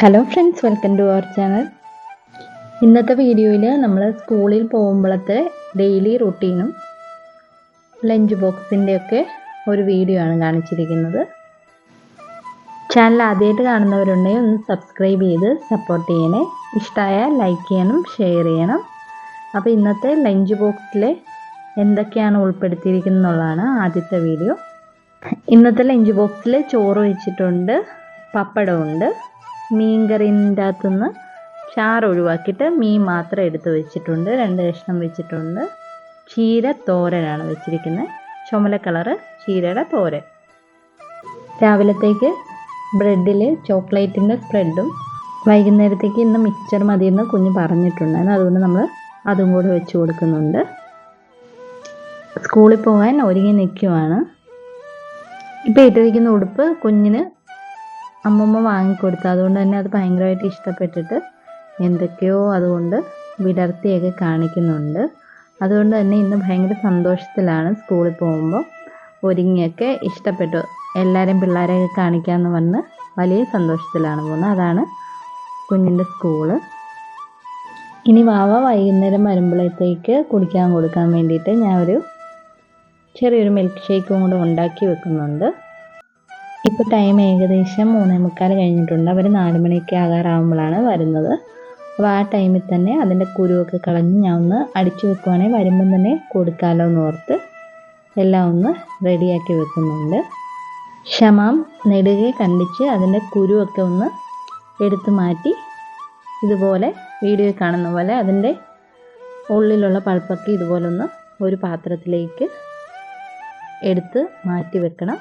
Hello friends welcome to our channel ഇന്നത്തെ വീഡിയോയിൽ നമ്മൾ സ്കൂളിൽ പോകുമ്പോഴത്തെ ഡെയിലി റുട്ടീനും ലഞ്ച് ബോക്സിന്റെ ഒക്കെ ഒരു വീഡിയോ ആണ് കാണിച്ചിരിക്കുന്നത്. ചാനൽ ആദ്യമായിട്ട് കാണുന്നവരുണ്ടെങ്കിൽ ഒന്ന് സബ്സ്ക്രൈബ് ചെയ്ത് സപ്പോർട്ട് ചെയ്യണേ. ഇഷ്ടമായാൽ ലൈക്ക് ചെയ്യണം ഷെയർ ചെയ്യണം. അപ്പോൾ ഇന്നത്തെ ലഞ്ച് ബോക്സിൽ എന്തൊക്കെയാണ് ഉൾപ്പെടുത്തിയിരിക്കുന്നത് എന്നുള്ളതാണ് ആദ്യത്തെ വീഡിയോ ഇന്നത്തെ ലഞ്ച് ബോക്സിൽ ചോറ് വെച്ചിട്ടുണ്ട് പപ്പടമുണ്ട് മീൻ കറീന്റെ അകത്തുനിന്ന് ചാറ് ഒഴിവാക്കിയിട്ട് മീൻ മാത്രം എടുത്ത് വെച്ചിട്ടുണ്ട്. രണ്ട് കഷ്ണം വെച്ചിട്ടുണ്ട്. ചീര തോരനാണ് വെച്ചിരിക്കുന്നത്. ചുമല കളറ് ചീരയുടെ തോരൻ. രാവിലത്തേക്ക് ബ്രെഡിൽ ചോക്ലേറ്റിന്റെ സ്പ്രെഡും വൈകുന്നേരത്തേക്ക് ഇന്ന് മിക്സർ മതിയെന്ന് കുഞ്ഞ് പറഞ്ഞിട്ടുണ്ടായിരുന്നു. അതുകൊണ്ട് നമ്മൾ അതും കൂടെ വെച്ച് കൊടുക്കുന്നുണ്ട്. സ്കൂളിൽ പോകാൻ ഒരുങ്ങി നിൽക്കുവാണ്. ഇപ്പോൾ ഇട്ടിരിക്കുന്ന ഉടുപ്പ് കുഞ്ഞിന് അമ്മമ്മ വാങ്ങിക്കൊടുത്തു. അതുകൊണ്ട് തന്നെ അത് ഭയങ്കരമായിട്ട് ഇഷ്ടപ്പെട്ടിട്ട് എന്തൊക്കെയോ അതുകൊണ്ട് വിടർത്തിയൊക്കെ കാണിക്കുന്നുണ്ട്. അതുകൊണ്ട് തന്നെ ഇന്ന് ഭയങ്കര സന്തോഷത്തിലാണ് സ്കൂളിൽ പോകുമ്പോൾ ഒരുങ്ങിയൊക്കെ ഇഷ്ടപ്പെട്ടു. എല്ലാവരും പിള്ളേരെയൊക്കെ കാണിക്കാമെന്ന് പറഞ്ഞ് വലിയ സന്തോഷത്തിലാണ് പോകുന്നത്. അതാണ് കുഞ്ഞിന്റെ സ്കൂൾ. ഇനി വാവ വൈകുന്നേരം വരുമ്പോഴത്തേക്ക് കുടിക്കാൻ കൊടുക്കാൻ വേണ്ടിയിട്ട് ഞാൻ ഒരു ചെറിയൊരു മിൽക്ക് ഷേക്കും കൂടെ ഉണ്ടാക്കി വെക്കുന്നുണ്ട്. ഇപ്പോൾ ടൈം ഏകദേശം മൂന്നേ മുക്കാൽ കഴിഞ്ഞിട്ടുണ്ട്. അവർ നാല് മണിയൊക്കെ ആകാറാവുമ്പോഴാണ് വരുന്നത്. അപ്പോൾ ആ ടൈമിൽ തന്നെ അതിന്റെ കുരുവൊക്കെ കളഞ്ഞ് ഞാൻ ഒന്ന് അടിച്ചു വെക്കുവാണെങ്കിൽ വരുമ്പം തന്നെ കൊടുക്കാമല്ലോ എന്ന് ഓർത്ത് എല്ലാം ഒന്ന് റെഡിയാക്കി വെക്കുന്നുണ്ട്. ക്ഷമാം നെടുകെ കണ്ടിച്ച് അതിന്റെ കുരുവൊക്കെ ഒന്ന് എടുത്തു മാറ്റി ഇതുപോലെ വീഡിയോ കാണുന്ന പോലെ അതിന്റെ ഉള്ളിലുള്ള പൾപ്പൊക്കെ ഇതുപോലെ ഒന്ന് ഒരു പാത്രത്തിലേക്ക് എടുത്ത് മാറ്റി വെക്കണം.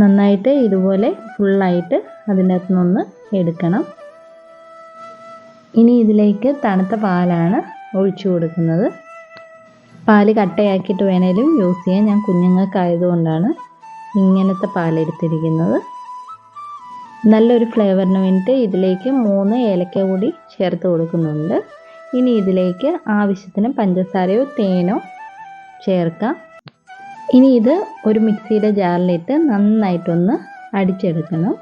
നന്നായിട്ട് ഇതുപോലെ ഫുള്ളായിട്ട് അതിന്റെ നിന്ന് എടുക്കണം. ഇനി ഇതിലേക്ക് തണുത്ത പാലാണ് ഒഴിച്ചു കൊടുക്കുന്നത്. പാൽ കട്ടയാക്കിയിട്ട് വേണേലും യൂസ് ചെയ്യാൻ ഞാൻ കുഞ്ഞുങ്ങൾക്കായതുകൊണ്ടാണ് ഇങ്ങനത്തെ പാലെടുത്തിരിക്കുന്നത്. നല്ലൊരു ഫ്ലേവറിന് വേണ്ടിയിട്ട് ഇതിലേക്ക് മൂന്ന് ഏലക്ക കൂടി ചേർത്ത് കൊടുക്കുന്നുണ്ട്. ഇനി ഇതിലേക്ക് ആവശ്യത്തിന് പഞ്ചസാരയോ തേനോ ചേർക്കാം. ഇനി ഇത് ഒരു മിക്സിയുടെ ജാറിലിട്ട് നന്നായിട്ടൊന്ന് അടിച്ചെടുക്കണം.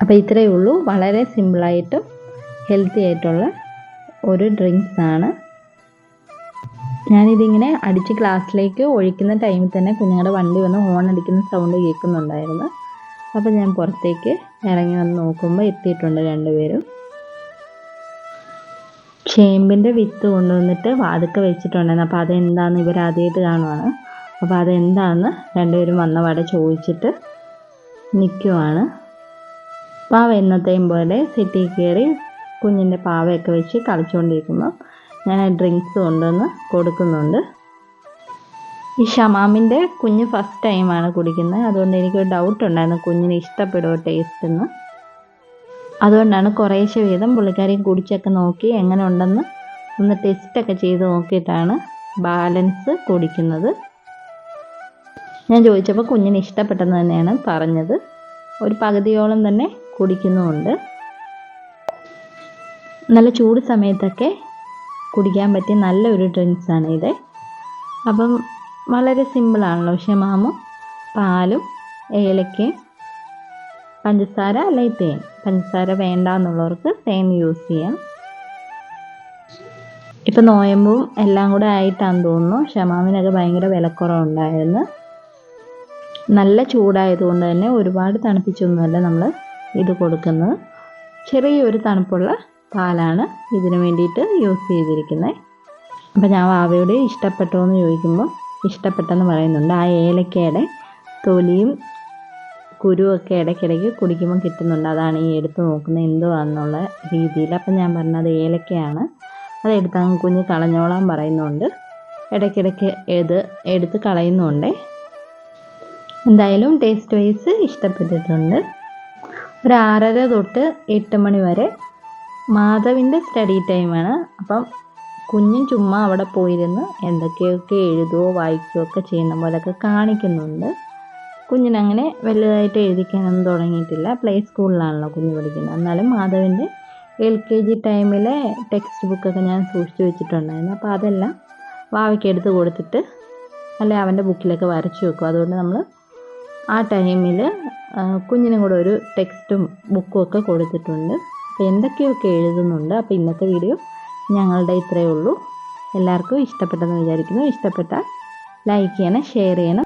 അപ്പോൾ ഇത്രയേ ഉള്ളൂ. വളരെ സിമ്പിളായിട്ടും ഹെൽത്തി ആയിട്ടുള്ള ഒരു ഡ്രിങ്ക്സ് ആണ്. ഞാനിതിങ്ങനെ അടിച്ച് ഗ്ലാസ്സിലേക്ക് ഒഴിക്കുന്ന ടൈമിൽ തന്നെ കുഞ്ഞുങ്ങളുടെ വണ്ടി വന്ന് ഹോൺ അടിക്കുന്ന സൗണ്ട് കേൾക്കുന്നുണ്ടായിരുന്നു. അപ്പോൾ ഞാൻ പുറത്തേക്ക് ഇറങ്ങി വന്ന് നോക്കുമ്പോൾ എത്തിയിട്ടുണ്ട് രണ്ടുപേരും. ചേമ്പിന്റെ വിത്ത് കൊണ്ടുവന്നിട്ട് വാതുക്ക വെച്ചിട്ടുണ്ടായിരുന്നു. അപ്പോൾ അതെന്താണെന്ന് ഇവർ ആദ്യമായിട്ട് കാണുവാണ്. അപ്പോൾ അതെന്താണെന്ന് രണ്ടുപേരും വന്നപാടെ ചോദിച്ചിട്ട് നിൽക്കുവാണ് പാവ എന്നത്തെയും പോലെ സിറ്റി കയറി കുഞ്ഞിന്റെ പാവയൊക്കെ വെച്ച് കളിച്ചുകൊണ്ടിരിക്കുമ്പോൾ ഞാൻ ഡ്രിങ്ക്സ് കൊണ്ടുവന്ന് കൊടുക്കുന്നുണ്ട്. ഈ ഷമാമിന്റെ കുഞ്ഞ് ഫസ്റ്റ് ടൈമാണ് കുടിക്കുന്നത്. അതുകൊണ്ട് എനിക്കൊരു ഡൗട്ട് ഉണ്ടായിരുന്നു കുഞ്ഞിന് ഇഷ്ടപ്പെടുമോ ടേസ്റ്റ് എന്ന്. അതുകൊണ്ടാണ് കുറേശ്ശെ വീതം പുള്ളിക്കാരി കുടിച്ചൊക്കെ നോക്കി എങ്ങനെ ഉണ്ടെന്ന് ഒന്ന് ടെസ്റ്റൊക്കെ ചെയ്ത് നോക്കിയിട്ടാണ് ബാലൻസ് കുടിക്കുന്നത്. ഞാൻ ചോദിച്ചപ്പോൾ കുഞ്ഞിന് ഇഷ്ടപ്പെട്ടെന്ന് തന്നെയാണ് പറഞ്ഞത്. ഒരു പകുതിയോളം തന്നെ കുടിക്കുന്നുമുണ്ട്. നല്ല ചൂട് സമയത്തൊക്കെ കുടിക്കാൻ പറ്റിയ നല്ലൊരു ഡ്രിങ്ക്സാണ് ഇത്. അപ്പം വളരെ സിമ്പിളാണല്ലോ. ക്ഷമാമും പാലും ഏലക്കയും പഞ്ചസാര അല്ലെങ്കിൽ തേൻ? പഞ്ചസാര വേണ്ട എന്നുള്ളവർക്ക് തേൻ യൂസ് ചെയ്യാം. ഇപ്പം നോയമ്പും എല്ലാം കൂടെ ആയിട്ടാണെന്ന് തോന്നുന്നു. ഷമാമിനൊക്കെ ഭയങ്കര വിലക്കുറവുണ്ടായിരുന്നു. നല്ല ചൂടായതുകൊണ്ട് തന്നെ ഒരുപാട് തണുപ്പിച്ചൊന്നുമല്ല നമ്മൾ ഇത് കൊടുക്കുന്നത്. ചെറിയൊരു തണുപ്പുള്ള പാലാണ് ഇതിന് വേണ്ടിയിട്ട് യൂസ് ചെയ്തിരിക്കുന്നത് അപ്പോൾ ഞാൻ വാവയോട് ഇഷ്ടപ്പെട്ടോ എന്ന് ചോദിക്കുമ്പോൾ ഇഷ്ടപ്പെട്ടെന്ന് പറയുന്നുണ്ട്. ആ ഏലക്കയുടെ തൊലിയും കുരുവൊക്കെ ഇടയ്ക്കിടയ്ക്ക് കുടിക്കുമ്പോൾ കിട്ടുന്നുണ്ട്. അതാണ് ഈ എടുത്ത് നോക്കുന്നത് എന്തുവാണെന്നുള്ള രീതിയിൽ. അപ്പം ഞാൻ പറഞ്ഞത് ഏലക്കയാണ്. അതെടുത്ത് എടുത്തങ്ങ് കുഞ്ഞ് കളഞ്ഞോളാൻ പറയുന്നുണ്ട്. ഇടയ്ക്കിടയ്ക്ക് ഇത് എടുത്ത് കളയുന്നുണ്ട്. എന്തായാലും ടേസ്റ്റ് വൈസ് ഇഷ്ടപ്പെട്ടിട്ടുണ്ട്. ഒരു ആറര തൊട്ട് എട്ട് മണി വരെ മാധവിന്റെ സ്റ്റഡി ടൈമാണ് അപ്പം കുഞ്ഞും ചുമ്മാ അവിടെ പോയിരുന്ന് എന്തൊക്കെയൊക്കെ എഴുതുകയോ വായിക്കുകയോ ഒക്കെ ചെയ്യുന്ന പോലെയൊക്കെ കാണിക്കുന്നുണ്ട്. കുഞ്ഞിനങ്ങനെ വലുതായിട്ട് എഴുതിക്കാനൊന്നും തുടങ്ങിയിട്ടില്ല. പ്ലേ സ്കൂളിലാണല്ലോ കുഞ്ഞ് പഠിക്കുന്നത്. എന്നാലും മാധവിന്റെ എൽ കെ ജി ടൈമിലെ ടെക്സ്റ്റ് ബുക്കൊക്കെ ഞാൻ സൂക്ഷിച്ചു വെച്ചിട്ടുണ്ടായിരുന്നു. അപ്പോൾ അതെല്ലാം വാവയ്ക്ക് എടുത്ത് കൊടുത്തിട്ട് അല്ലെ അവന്റെ ബുക്കിലൊക്കെ വരച്ചു വെക്കും. അതുകൊണ്ട് നമ്മൾ ആ ടൈമിൽ കുഞ്ഞിനും കൂടെ ഒരു ടെക്സ്റ്റും ബുക്കും ഒക്കെ കൊടുത്തിട്ടുണ്ട്. അപ്പോൾ എന്തൊക്കെയൊക്കെ എഴുതുന്നുണ്ട്? അപ്പോൾ ഇന്നത്തെ വീഡിയോ ഞങ്ങളുടെ ഇത്രയേ ഉള്ളൂ. എല്ലാവർക്കും ഇഷ്ടപ്പെട്ടെന്ന് വിചാരിക്കുന്നു. ഇഷ്ടപ്പെട്ടാൽ ലൈക്ക് ചെയ്യണം ഷെയർ ചെയ്യണം.